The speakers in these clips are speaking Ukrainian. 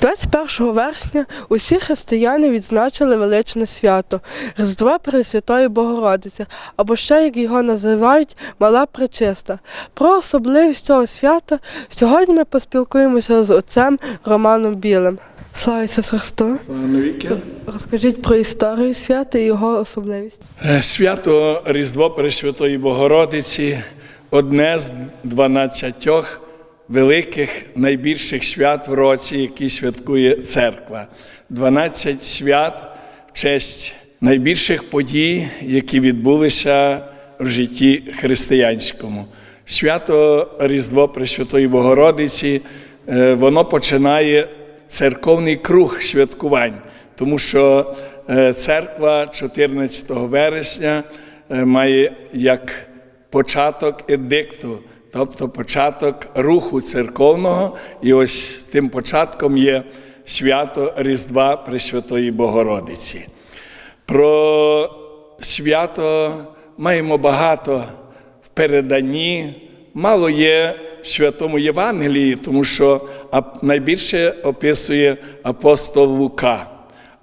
21 вересня усі християни відзначили величне свято Різдво Пресвятої Богородиці, або ще як його називають Мала Пречиста. Про особливість цього свята сьогодні ми поспілкуємося з отцем Романом Білим. Слава Ісусу Христу! Розкажіть про історію свята і його особливість. Е, Свято Різдво Пресвятої Богородиці одне з 12 великих найбільших свят в році, які святкує церква. 12 свят в честь найбільших подій, які відбулися в житті християнському. Свято Різдво Пресвятої Богородиці, е, воно починає церковний круг святкувань, тому що е, церква 14 вересня е, має як початок едикту, тобто початок руху церковного, і ось тим початком є свято Різдва Пресвятої Богородиці. Про свято маємо багато в переданні, мало є в Святому Євангелії, тому що найбільше описує апостол Лука.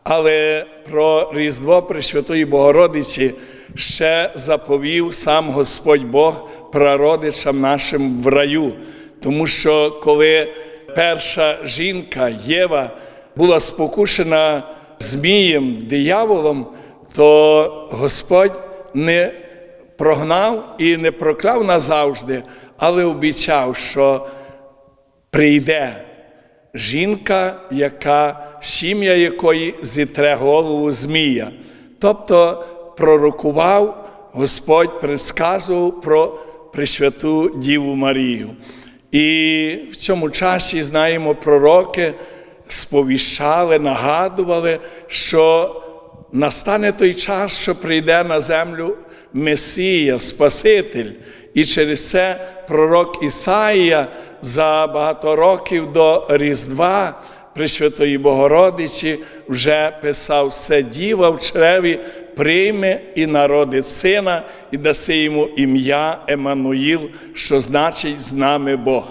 Але про Різдво Пресвятої Богородиці ще заповів сам Господь Бог прародичам нашим в раю. Тому що коли перша жінка Єва була спокушена Змієм, дияволом, то Господь не прогнав і не прокляв назавжди, але обіцяв, що прийде жінка, яка сім'я якої зітре голову Змія. Тобто пророкував Господь, предсказував про Пресвяту Діву Марію. І в цьому часі, знаємо, пророки сповіщали, нагадували, що настане той час, що прийде на землю Месія, Спаситель. І через це пророк Ісаїя за багато років до Різдва Пресвятої Богородиці вже писав все діва в чреві прийме і народить сина, і даси йому ім'я Еммануїл, що значить з нами Бог.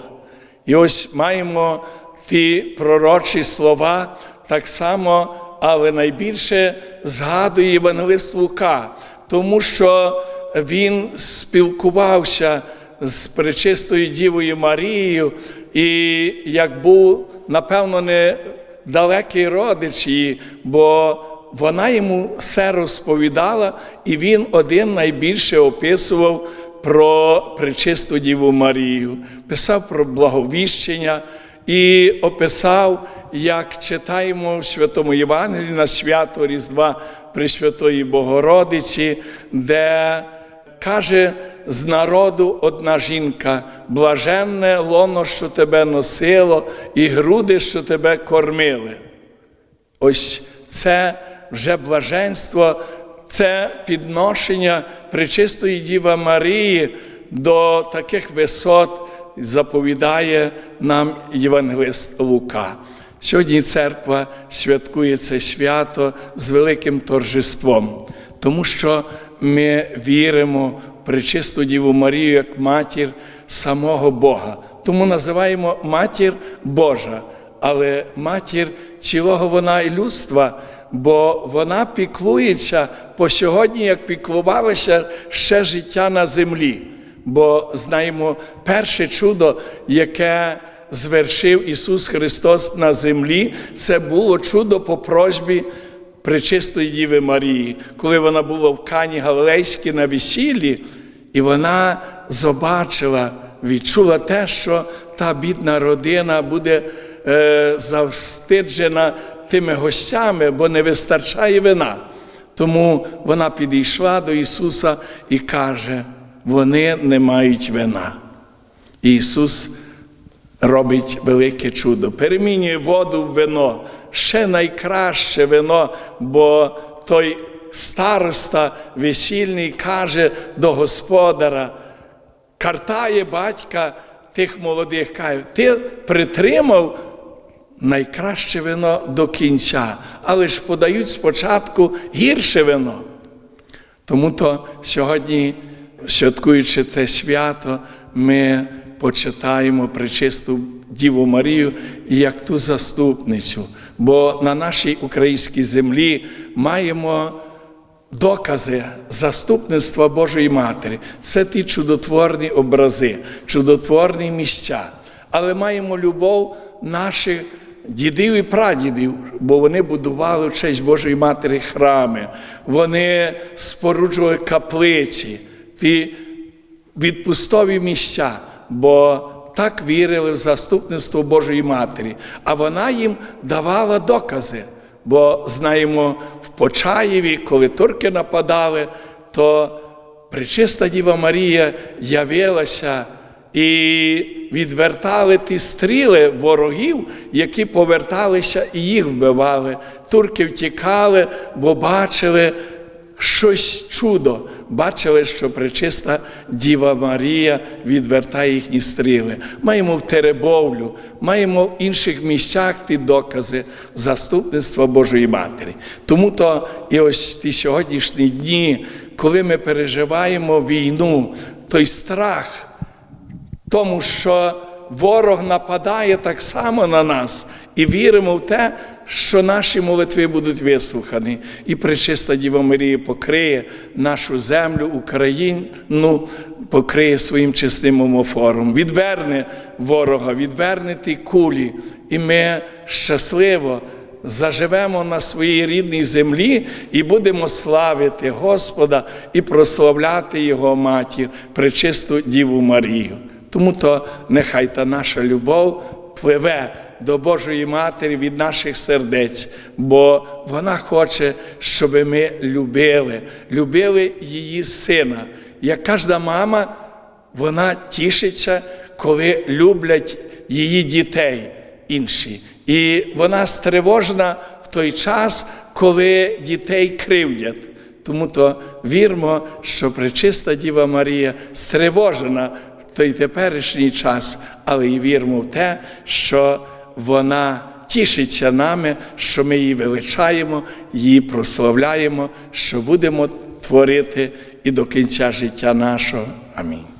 І ось маємо ті пророчі слова так само, але найбільше згадує Євангелист Лука, тому що він спілкувався з пречистою Дівою Марією, і як був, напевно, не далекий родич її, бо вона йому все розповідала, і він один найбільше описував про пречисту Діву Марію, писав про благовіщення і описав, як читаємо в Святому Євангелії на свято Різдва Пресвятої Богородиці, де каже з народу одна жінка: блаженне лоно, що тебе носило, і груди, що тебе кормили. Ось це вже блаженство, це підношення Пречистої Діва Марії до таких висот заповідає нам Євангелист Лука. Сьогодні церква святкує це свято з великим торжеством, тому що ми віримо в Пречисту Діву Марію як матір самого Бога. Тому називаємо матір Божа, але матір цілого вона і людства, бо вона піклується по сьогодні, як піклувалося ще життя на землі. Бо знаємо перше чудо, яке звершив Ісус Христос на землі, це було чудо по просьбі Пречистої Діви Марії, коли вона була в Кані Галилейській на весіллі, і вона побачила, відчула те, що та бідна родина буде е, завстиджена тими гостями, бо не вистачає вина. Тому вона підійшла до Ісуса і каже: вони не мають вина. І Ісус робить велике чудо, перемінює воду в вино, ще найкраще вино, бо той староста весільний каже до господаря, картає батька тих молодих, каже, ти притримав найкраще вино до кінця, але ж подають спочатку гірше вино. Тому то сьогодні, святкуючи це свято, ми почитаємо пречисту Діву Марію як ту заступницю. Бо на нашій українській землі маємо докази заступництва Божої Матері. Це ті чудотворні образи, чудотворні місця. Але маємо любов наших дідів і прадідів, бо вони будували в честь Божої Матері храми, вони споруджували каплиці, ті відпустові місця, бо так вірили в заступництво Божої Матері, а вона їм давала докази. Бо знаємо, в Почаєві, коли турки нападали, то Пречиста Діва Марія явилася і відвертали ті стріли ворогів, які поверталися і їх вбивали. Турки втікали, бо бачили щось чудо. Бачили, що пречиста Діва Марія відвертає їхні стріли. Маємо в Теребовлю, маємо в інших місцях ті докази заступництва Божої Матері. Тому то і ось ті сьогоднішні дні, коли ми переживаємо війну, той страх, тому що ворог нападає так само на нас і віримо в те, що наші молитви будуть вислухані. І пречиста Діва Марія покриє нашу землю, Україну, покриє своїм чесним омофором, відверне ворога, відверне ті кулі, і ми щасливо заживемо на своїй рідній землі і будемо славити Господа і прославляти Його матір, пречисту Діву Марію. Тому то нехай та наша любов пливе до Божої Матері від наших сердець, бо вона хоче, щоб ми любили, любили її сина. Як кожна мама, вона тішиться, коли люблять її дітей інші. І вона стривожена в той час, коли дітей кривдять. Тому то вірмо, що пречиста Діва Марія стривожена той теперішній час, але й віримо в те, що вона тішиться нами, що ми її величаємо, її прославляємо, що будемо творити і до кінця життя нашого. Амінь.